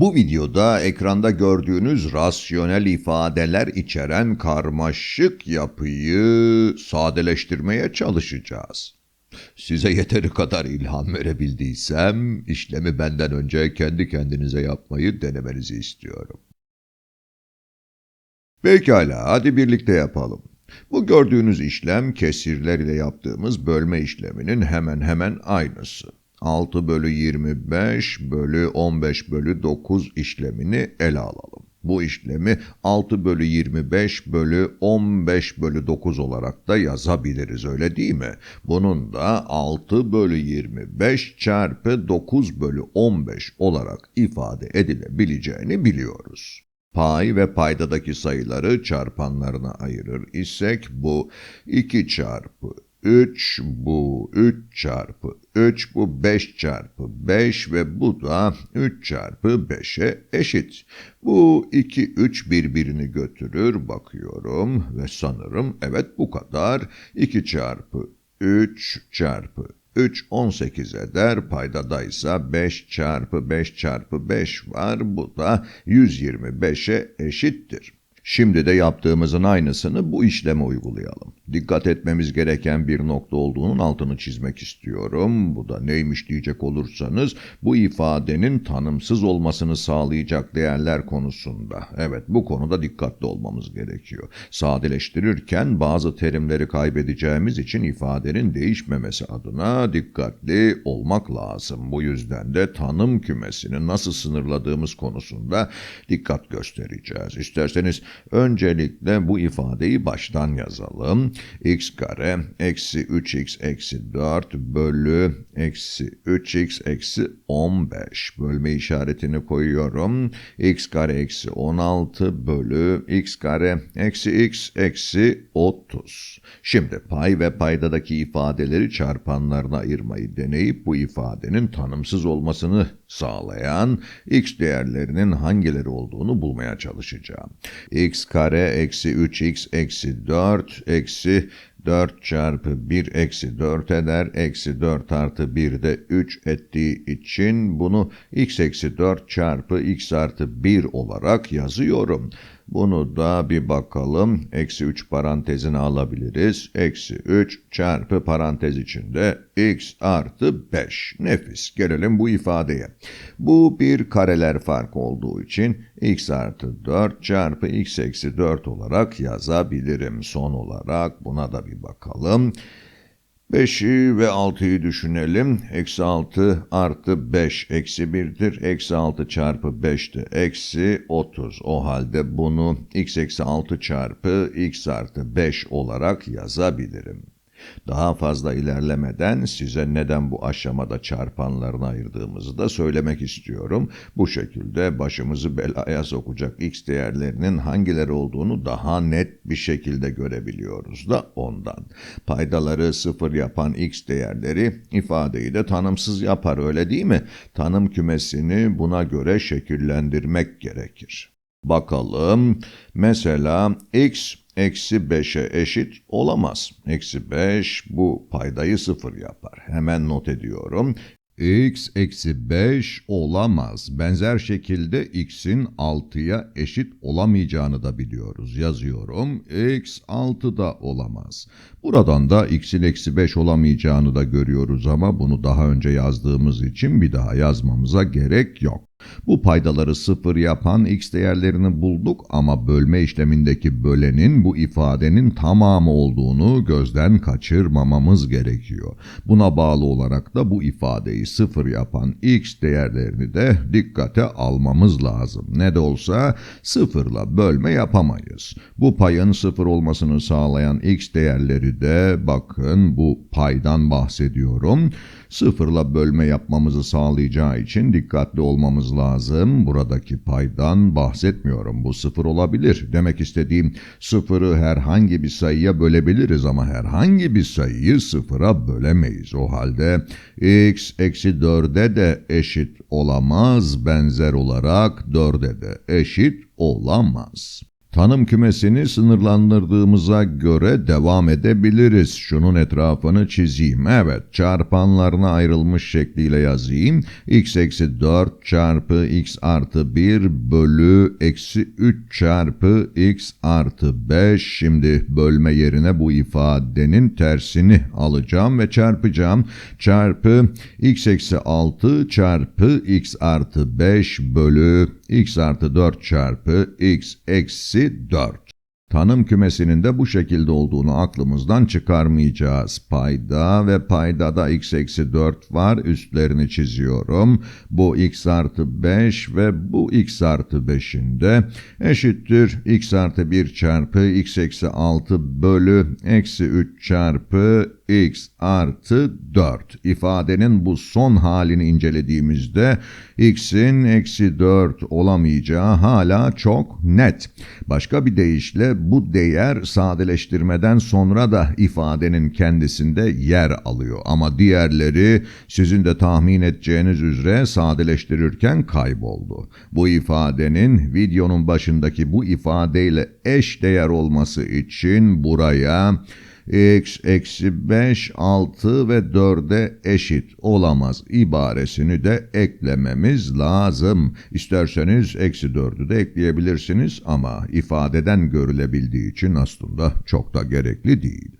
Bu videoda ekranda gördüğünüz rasyonel ifadeler içeren karmaşık yapıyı sadeleştirmeye çalışacağız. Size yeteri kadar ilham verebildiysem işlemi benden önce kendi kendinize yapmayı denemenizi istiyorum. Pekala, hadi birlikte yapalım. Bu gördüğünüz işlem kesirler ile yaptığımız bölme işleminin hemen hemen aynısı. 6 bölü 25 bölü 15 bölü 9 işlemini ele alalım. Bu işlemi 6 bölü 25 bölü 15 bölü 9 olarak da yazabiliriz öyle değil mi? Bunun da 6 bölü 25 çarpı 9 bölü 15 olarak ifade edilebileceğini biliyoruz. Pay ve paydadaki sayıları çarpanlarına ayırır isek bu 2 çarpı 3 bu 3 çarpı 3 bu 5 çarpı 5 ve bu da 3 çarpı 5'e eşit. Bu 2 3 birbirini götürür bakıyorum ve sanırım evet bu kadar 2 çarpı 3 çarpı 3 18 eder. Paydada ise 5 çarpı 5 çarpı 5 var. Bu da 125'e eşittir. Şimdi de yaptığımızın aynısını bu işleme uygulayalım. Dikkat etmemiz gereken bir nokta olduğunun altını çizmek istiyorum. Bu da neymiş diyecek olursanız bu ifadenin tanımsız olmasını sağlayacak değerler konusunda. Evet bu konuda dikkatli olmamız gerekiyor. Sadeleştirirken bazı terimleri kaybedeceğimiz için ifadenin değişmemesi adına dikkatli olmak lazım. Bu yüzden de tanım kümesini nasıl sınırladığımız konusunda dikkat göstereceğiz. İsterseniz öncelikle bu ifadeyi baştan yazalım x kare eksi 3x eksi 4 bölü eksi 3x eksi 15 bölme işaretini koyuyorum. x kare eksi 16 bölü x kare eksi x eksi 30. Şimdi pay ve paydadaki ifadeleri çarpanlarına ayırmayı deneyip bu ifadenin tanımsız olmasını sağlayan x değerlerinin hangileri olduğunu bulmaya çalışacağım. x kare eksi 3x eksi 4 eksi czy 4 çarpı 1 eksi 4 eder. Eksi 4 artı 1 de 3 ettiği için bunu x eksi 4 çarpı x artı 1 olarak yazıyorum. Bunu da bir bakalım. Eksi 3 parantezine alabiliriz. Eksi 3 çarpı parantez içinde x artı 5. Nefis. Gelelim bu ifadeye. Bu bir kareler fark olduğu için x artı 4 çarpı x eksi 4 olarak yazabilirim. Son olarak buna da bir bakalım. 5'i ve 6'yı düşünelim. Eksi 6 artı 5 eksi 1'dir. Eksi 6 çarpı 5 de eksi 30. O halde bunu x eksi 6 çarpı x artı 5 olarak yazabilirim. Daha fazla ilerlemeden size neden bu aşamada çarpanlarını ayırdığımızı da söylemek istiyorum. Bu şekilde başımızı belaya sokacak x değerlerinin hangileri olduğunu daha net bir şekilde görebiliyoruz da ondan. Paydaları sıfır yapan x değerleri ifadeyi de tanımsız yapar öyle değil mi? Tanım kümesini buna göre şekillendirmek gerekir. Bakalım mesela x eksi 5'e eşit olamaz. Eksi 5 bu paydayı sıfır yapar. Hemen not ediyorum. x eksi 5 olamaz. Benzer şekilde x'in 6'ya eşit olamayacağını da biliyoruz. Yazıyorum. x 6 da olamaz. Buradan da x'in eksi 5 olamayacağını da görüyoruz ama bunu daha önce yazdığımız için bir daha yazmamıza gerek yok. Bu paydaları sıfır yapan x değerlerini bulduk ama bölme işlemindeki bölenin bu ifadenin tamamı olduğunu gözden kaçırmamamız gerekiyor. Buna bağlı olarak da bu ifadeyi sıfır yapan x değerlerini de dikkate almamız lazım. Ne de olsa sıfırla bölme yapamayız. Bu payın sıfır olmasını sağlayan x değerleri de bakın bu paydan bahsediyorum. Sıfırla bölme yapmamızı sağlayacağı için dikkatli olmamız lazım. Buradaki paydan bahsetmiyorum. Bu sıfır olabilir. Demek istediğim sıfırı herhangi bir sayıya bölebiliriz ama herhangi bir sayıyı sıfıra bölemeyiz. O halde x eksi 4'e de eşit olamaz. Benzer olarak 4'e de eşit olamaz. Tanım kümesini sınırlandırdığımıza göre devam edebiliriz. Şunun etrafını çizeyim. Evet, çarpanlarına ayrılmış şekliyle yazayım. x eksi 4 çarpı x artı 1 bölü eksi 3 çarpı x artı 5. Şimdi bölme yerine bu ifadenin tersini alacağım ve çarpacağım. Çarpı x eksi 6 çarpı x artı 5 bölü x artı 4 çarpı x eksi 4. Tanım kümesinin de bu şekilde olduğunu aklımızdan çıkarmayacağız. Payda ve paydada x eksi 4 var. Üstlerini çiziyorum. Bu x artı 5 ve bu x artı 5'in de eşittir. x artı 1 çarpı x eksi 6 bölü eksi 3 çarpı x artı 4. İfadenin bu son halini incelediğimizde x'in eksi 4 olamayacağı hala çok net. Başka bir deyişle bu değer sadeleştirmeden sonra da ifadenin kendisinde yer alıyor. Ama diğerleri sizin de tahmin edeceğiniz üzere sadeleştirirken kayboldu. Bu ifadenin videonun başındaki bu ifadeyle eş değer olması için buraya x eksi 5, 6 ve 4'e eşit olamaz ibaresini de eklememiz lazım. İsterseniz eksi 4'ü de ekleyebilirsiniz ama ifadeden görülebildiği için aslında çok da gerekli değil.